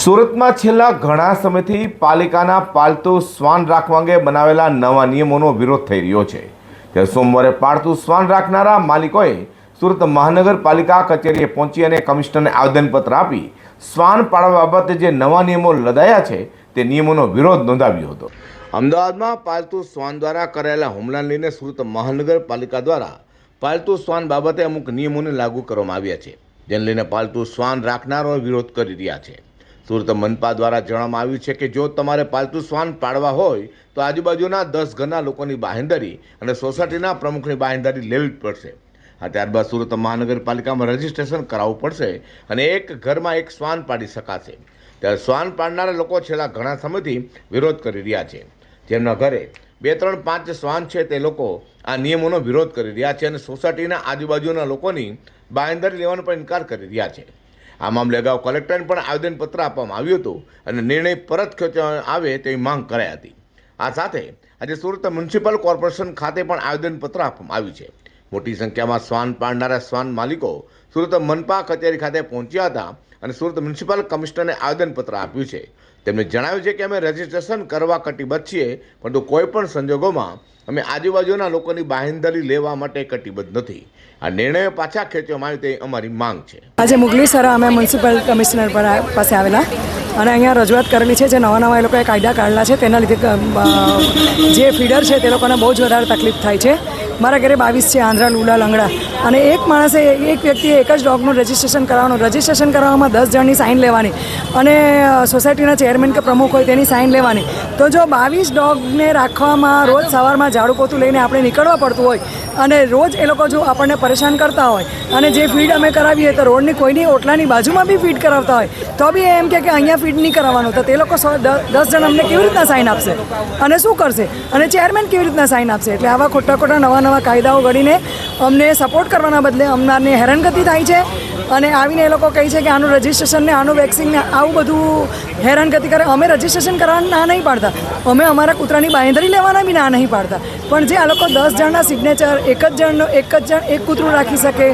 સુરતમાં છેલ્લા ઘણા સમયથી પાલિકાના પાલતુ શ્વાન રાખવા અંગે બનાવેલા નવા નિયમોનો વિરોધ થઈ રહ્યો છે. ત્યારે સોમવારે પાળતુ શ્વાન રાખનારા માલિકોએ સુરત મહાનગરપાલિકા કચેરીએ પહોંચી અને કમિશનરને આવેદનપત્ર આપી શ્વાન પાળવા બાબતે જે નવા નિયમો લદાયા છે તે નિયમોનો વિરોધ નોંધાવ્યો હતો. અમદાવાદમાં પાલતુ શ્વાન દ્વારા કરાયેલા હુમલાને લઈને સુરત મહાનગરપાલિકા દ્વારા પાલતુ શ્વાન બાબતે અમુક નિયમોને લાગુ કરવામાં આવ્યા છે, જેને લઈને પાલતુ શ્વાન રાખનારો વિરોધ કરી રહ્યા છે. સુરત મનપા દ્વારા જણાવવામાં આવ્યું છે કે જો તમારે પાલતુ શ્વાન પાળવા હોય, તો આજુબાજુના દસ ઘરના લોકોની બાહેંધરી અને સોસાયટીના પ્રમુખની બાહેંધરી લેવી જ પડશે. આ ત્યારબાદ સુરત મહાનગરપાલિકામાં રજીસ્ટ્રેશન કરાવવું પડશે અને એક ઘરમાં એક શ્વાન પાડી શકાશે. ત્યારે શ્વાન પાડનારા લોકો છેલ્લા ઘણા સમયથી વિરોધ કરી રહ્યા છે. જેમના ઘરે બે ત્રણ પાંચ શ્વાન છે તે લોકો આ નિયમોનો વિરોધ કરી રહ્યા છે અને સોસાયટીના આજુબાજુના લોકોની બાંયધરી લેવાનો પણ ઇનકાર કરી રહ્યા છે. આ મામલે અગાઉ કલેક્ટરને પણ આવેદનપત્ર આપવામાં આવ્યું હતું અને નિર્ણય પરત ખેંચવામાં આવે તેવી માંગ કરાઈ હતી. આ સાથે આજે સુરત મ્યુનિસિપલ કોર્પોરેશન ખાતે પણ આવેદનપત્ર આપવામાં આવ્યું છે. મોટી સંખ્યામાં શ્વાન પાડનારા શ્વાન માલિકો સુરત મનપા કચેરી ખાતે પહોંચ્યા હતા અને સુરત મ્યુનિસિપલ કમિશનરને આવેદનપત્ર આપ્યું છે. તેમણે જણાવ્યું છે કે અમે રજીસ્ટ્રેશન કરવા કટિબદ્ધ છીએ, પરંતુ કોઈપણ સંજોગોમાં અમે આજુબાજુના લોકોની બાહેંધરી લેવા માટે કટિબદ્ધ નથી. આ નિર્ણયો પાછા ખેંચવામાં આવે તે અમારી માંગ છે. આજે મુગલી સર અમે મ્યુનિસિપલ કમિશનર પાસે આવેલા અને અહીંયા રજૂઆત કરેલી છે. જે નવા નવા એ લોકોએ કાયદા કાઢેલા છે, તેના લીધે જે ફીડર છે તે લોકોને બહુ જ વધારે તકલીફ થાય છે. મારા ઘરે બાવીસ છે, આંધ્રા, લુલા, લંગડા. અને એક માણસે, એક વ્યક્તિએ એક જ ડોગનું રજિસ્ટ્રેશન કરાવવાનું. રજિસ્ટ્રેશન કરાવવામાં દસ જણની સાઇન લેવાની. અને સોસાયટીના ચેરમેન કે પ્રમુખ હોય તેની સાઇન લેવાની. તો જો બાવીસ ડોગને રાખવામાં રોજ સવારમાં ઝાડુ પોતું લઈને આપણે નીકળવા પડતું હોય અને રોજ એ લોકો જો આપણને પરેશાન કરતા હોય અને જે ફીડ અમે કરાવીએ તો રોડની કોઈની ઓટલાની બાજુમાં બી ફીડ કરાવતા હોય, તો બી એમ કે અહીંયા ફીડ નહીં કરાવવાનું. તો તે લોકો દસ જણ અમને કેવી રીતના સાઇન આપશે? અને શું કરશે? અને ચેરમેન કેવી રીતના સાઇન આપશે? એટલે આવા ખોટા ખોટા નવા નવા કાયદાઓ ઘડીને અમને સપોર્ટ કરવાના બદલે અમને હેરાનગતિ થાય છે. અને આવીને એ લોકો કહે છે કે આનું રજિસ્ટ્રેશન ને આનું વેક્સિન ને આવું બધું હેરાનગતિ કરે. અમે રજિસ્ટ્રેશન કરવાના ના નહીં પાડતા. અમે અમારા કૂતરાની બાંયધરી લેવાના બી ના નહીં પાડતા. પણ જે આ લોકો દસ જણના સિગ્નેચર એક જ જણનો, એક જ જણ, એક કૂતરું રાખી શકે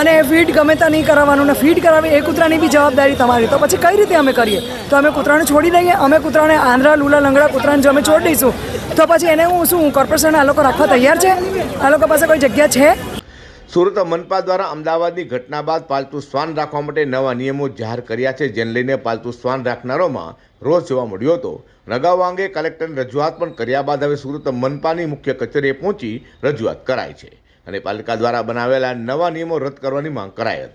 અને ફીડ ગમે ત્યાં નહીં કરાવવાનું ને ફીડ કરાવી, એ કૂતરાની બી જવાબદારી તમારી. તો પછી કઈ રીતે અમે કરીએ? તો અમે કૂતરાને છોડી દઈએ, અમે કૂતરાને આંધ્રા, લુલા, લંગડા કૂતરાને જો અમે છોડી દઈશું, તો પછી એને હું શું કોર્પોરેશન આ લોકો રાખવા તૈયાર છે? આ લોકો પાસે કોઈ જગ્યા છે? સુરત મનપા દ્વારા અમદાવાદની ઘટના બાદ પાલતુ શ્વાન રાખવા માટે નવા નિયમો જાહેર કર્યા છે, જેને લઈને પાલતુ શ્વાન રાખનારોમાં રોષ જોવા મળ્યો હતો. રગાવ અંગે કલેક્ટરને રજૂઆત પણ કર્યા બાદ હવે સુરત મનપાની મુખ્ય કચેરીએ પહોંચી રજૂઆત કરાઈ છે અને પાલિકા દ્વારા બનાવેલા નવા નિયમો રદ કરવાની માંગ કરાઈ હતી.